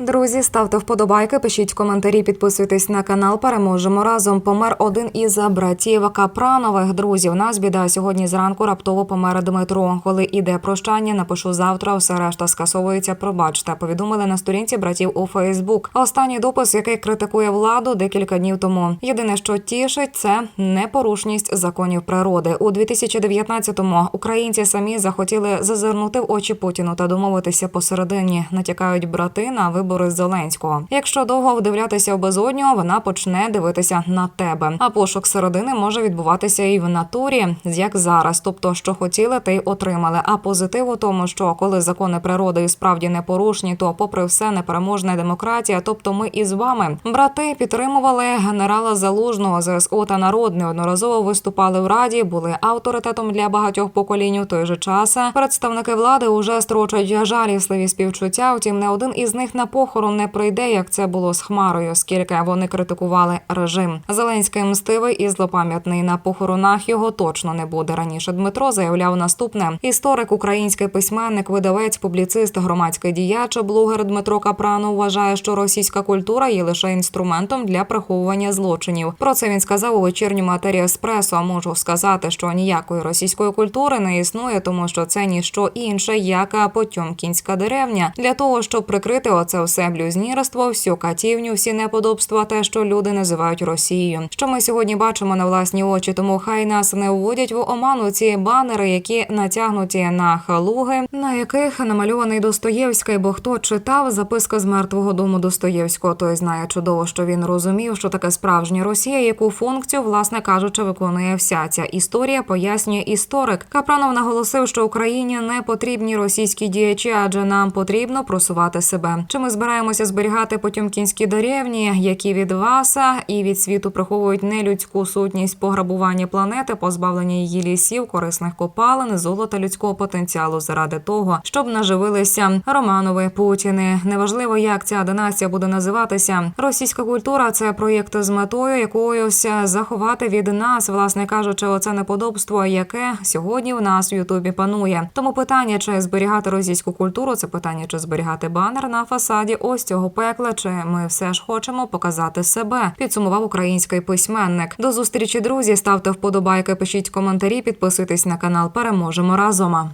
Друзі, ставте вподобайки, пишіть коментарі, підписуйтесь на канал. Переможемо разом. Помер один із братів Капранових. Друзі, у нас біда сьогодні зранку раптово помер Дмитро. Коли іде прощання, напишу завтра. Все решта скасовується. Пробачте. Повідомили на сторінці братів у Фейсбук. Останній допис, який критикує владу декілька днів тому. Єдине, що тішить, це непорушність законів природи. У 2019-му українці самі захотіли зазирнути в очі Путіну та домовитися посередині. Натякають брати на вибори Зеленського. Якщо довго вдивлятися в безодню, вона почне дивитися на тебе. А пошук середини може відбуватися і в натурі, як зараз. Тобто, що хотіли, те й отримали. А позитив у тому, що коли закони природи і справді непорушні, то попри все непереможна демократія. Тобто, ми із вами брати підтримували генерала Залужного ЗСУ та народ неодноразово виступали в раді, були авторитетом для багатьох поколінь. У той же час представники влади уже строчать жалісливі співчуття. Втім, не один із них на похорон не прийде, як це було з Хмарою, оскільки вони критикували режим. Зеленський мстивий і злопам'ятний на похоронах його точно не буде. Раніше Дмитро заявляв наступне: історик, український письменник, видавець, публіцист, громадський діяч, блогер Дмитро Капрано вважає, що російська культура є лише інструментом для приховування злочинів. Про це він сказав у вечірньому етері Еспресо. А можу сказати, що ніякої російської культури не існує, тому що це ніщо інше, як Потьомкінська деревня. Для того щоб прикрити оце все блюзнірство, всю катівню, всі неподобства, те, що люди називають Росією. Що ми сьогодні бачимо на власні очі, тому хай нас не вводять в оману ці банери, які натягнуті на халуги, на яких намальований Достоєвський. Бо хто читав записка з мертвого дому Достоєвського, той знає чудово, що він розумів, що таке справжня Росія, яку функцію, власне кажучи, виконує вся ця історія, пояснює історик. Капранов наголосив, що Україні не потрібні російські діячі, адже нам потрібно просувати себе. Чи ми збираємося зберігати потьомкінські деревні, які від вас і від світу приховують нелюдську сутність пограбування планети, позбавлення її лісів, корисних копалин, золота людського потенціалу заради того, щоб наживилися Романови Путіни. Неважливо, як ця династія буде називатися. Російська культура це проєкт з метою якоюсь заховати від нас, власне кажучи, оце неподобство, яке сьогодні в нас в Ютубі панує. Тому питання, чи зберігати російську культуру, це питання, чи зберігати банер на фасаді ось цього пекла, чи ми все ж хочемо показати себе. Підсумував український письменник. До зустрічі, друзі. Ставте вподобайки, пишіть коментарі, підписуйтесь на канал. Переможемо разом.